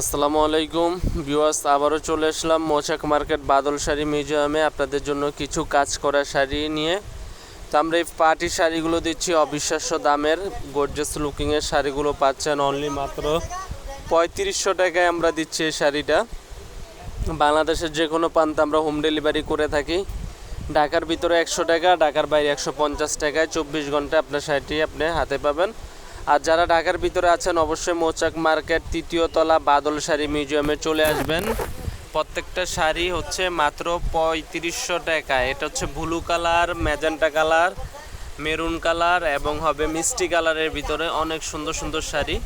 আসসালামু আলাইকুম। ভিউয়ার্স, আবারও চলে আসলাম মোচাক মার্কেট বাদল শাড়ি মিউজিয়ামে আপনাদের জন্য কিছু কাজ করা শাড়ি নিয়ে। তো আমরা এই পার্টি শাড়িগুলো দিচ্ছি, অবিশ্বাস্য দামের গর্জাস লুকিংয়ের শাড়িগুলো পাচ্ছেন অনলি মাত্র পঁয়ত্রিশশো টাকায় আমরা দিচ্ছি এই শাড়িটা। বাংলাদেশের যে কোনো প্রান্তে আমরা হোম ডেলিভারি করে থাকি। ঢাকার ভিতরে একশো টাকা, ঢাকার বাইরে একশো পঞ্চাশ টাকায় চব্বিশ ঘণ্টা আপনার শাড়িটি আপনি হাতে পাবেন। আর যারা ঢাকার ভিতরে আছেন, অবশ্যই মৌচাক মার্কেট তৃতীয় তলা বাদল শাড়ি মিউজিয়ামে চলে আসবেন। প্রত্যেকটা শাড়ি হচ্ছে মাত্র পঁয়ত্রিশশো টাকা। এটা হচ্ছে blue colour, magenta colour, maroon colour এবং হবে মিষ্টি কালারের ভিতরে অনেক সুন্দর সুন্দর শাড়ি।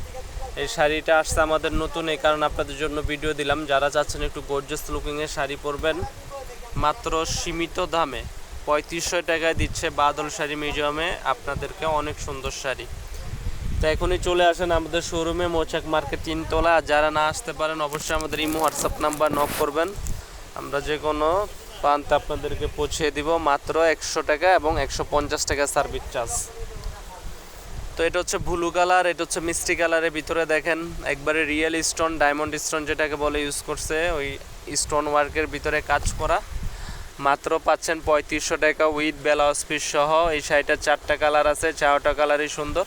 এই শাড়িটা আসছে আমাদের নতুন, এই কারণে আপনাদের জন্য ভিডিও দিলাম। যারা চাচ্ছেন একটু গর্জাস লুকিংয়ের শাড়ি পরবেন, মাত্র সীমিত দামে পঁয়ত্রিশশো টাকায় দিচ্ছে বাদল শাড়ি মিউজিয়ামে আপনাদেরকে অনেক সুন্দর শাড়ি। তো এখনই চলে আসেন আমাদের শোরুমে মোচাক মার্কেট তিনতলা। যারা না আসতে পারেন, অবশ্যই আমাদের ইমো হোয়াটসঅ্যাপ নাম্বার নক করবেন। আমরা যে কোনো প্রান্তে আপনাদেরকে পৌঁছে দিব। মাত্র একশো টাকা এবং একশো পঞ্চাশ টাকা সার্ভিস চার্জ তো এটা হচ্ছে ব্লু কালার এটা হচ্ছে মিষ্টি কালারের ভিতরে দেখেন। একবারে রিয়েল স্টোন ডায়মন্ড স্টোন যেটাকে বলে ইউজ করছে, ওই স্টোন ওয়ার্কের ভিতরে কাজ করা। মাত্র পাচ্ছেন পঁয়ত্রিশশো টাকা উইথ ব্লাউজ পিস সহ। এই শাড়িটার চারটা কালার আছে, চারটা কালারই সুন্দর।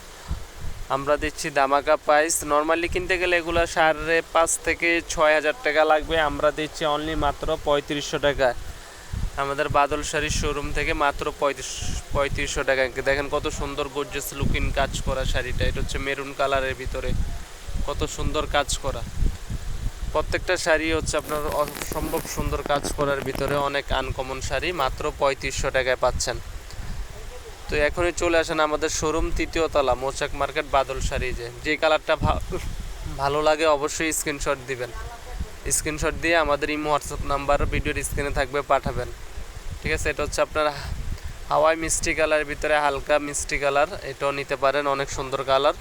আমরা দিচ্ছি দামাকা প্রাইস নর্মালি কিনতে গেলে এগুলো সাড়ে পাঁচ থেকে ছয় হাজার টাকা লাগবে। আমরা দিচ্ছি অনলি মাত্র পঁয়ত্রিশশো টাকা। আমাদের বাদল শাড়ির শোরুম থেকে মাত্র পঁয়ত্রিশ, পঁয়ত্রিশশো টাকা। দেখেন কত সুন্দর গর্জেস লুকিং কাজ করা শাড়িটা। এটা হচ্ছে মেরুন কালারের ভিতরে। কত সুন্দর কাজ করা। প্রত্যেকটা শাড়ি হচ্ছে আপনার অসম্ভব সুন্দর কাজ করার ভিতরে অনেক আনকমন শাড়ি। মাত্র পঁয়ত্রিশশো টাকায় পাচ্ছেন। তো এখনই চলে আসেন আমাদের শোরুম, তৃতীয় তলা, মোচাক মার্কেট, বাদল শাড়ি যে। যে কালারটা ভালো লাগে অবশ্যই স্ক্রিনশট দিবেন। স্ক্রিনশট দিয়ে আমাদের ইমো হোয়াটসঅ্যাপ নাম্বার ভিডিওর স্ক্রিনে থাকবে, পাঠাবেন। ঠিক আছে? এটা হচ্ছে আপনার হাওয়াই মিষ্টি কালারের ভিতরে হালকা মিষ্টি কালার। এটাও নিতে পারেন, অনেক সুন্দর কালার।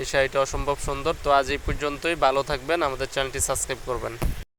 এই শাড়িটা অসম্ভব সুন্দর। তো আজ এই পর্যন্তই। ভালো থাকবেন। আমাদের চ্যানেলটি সাবস্ক্রাইব করবেন।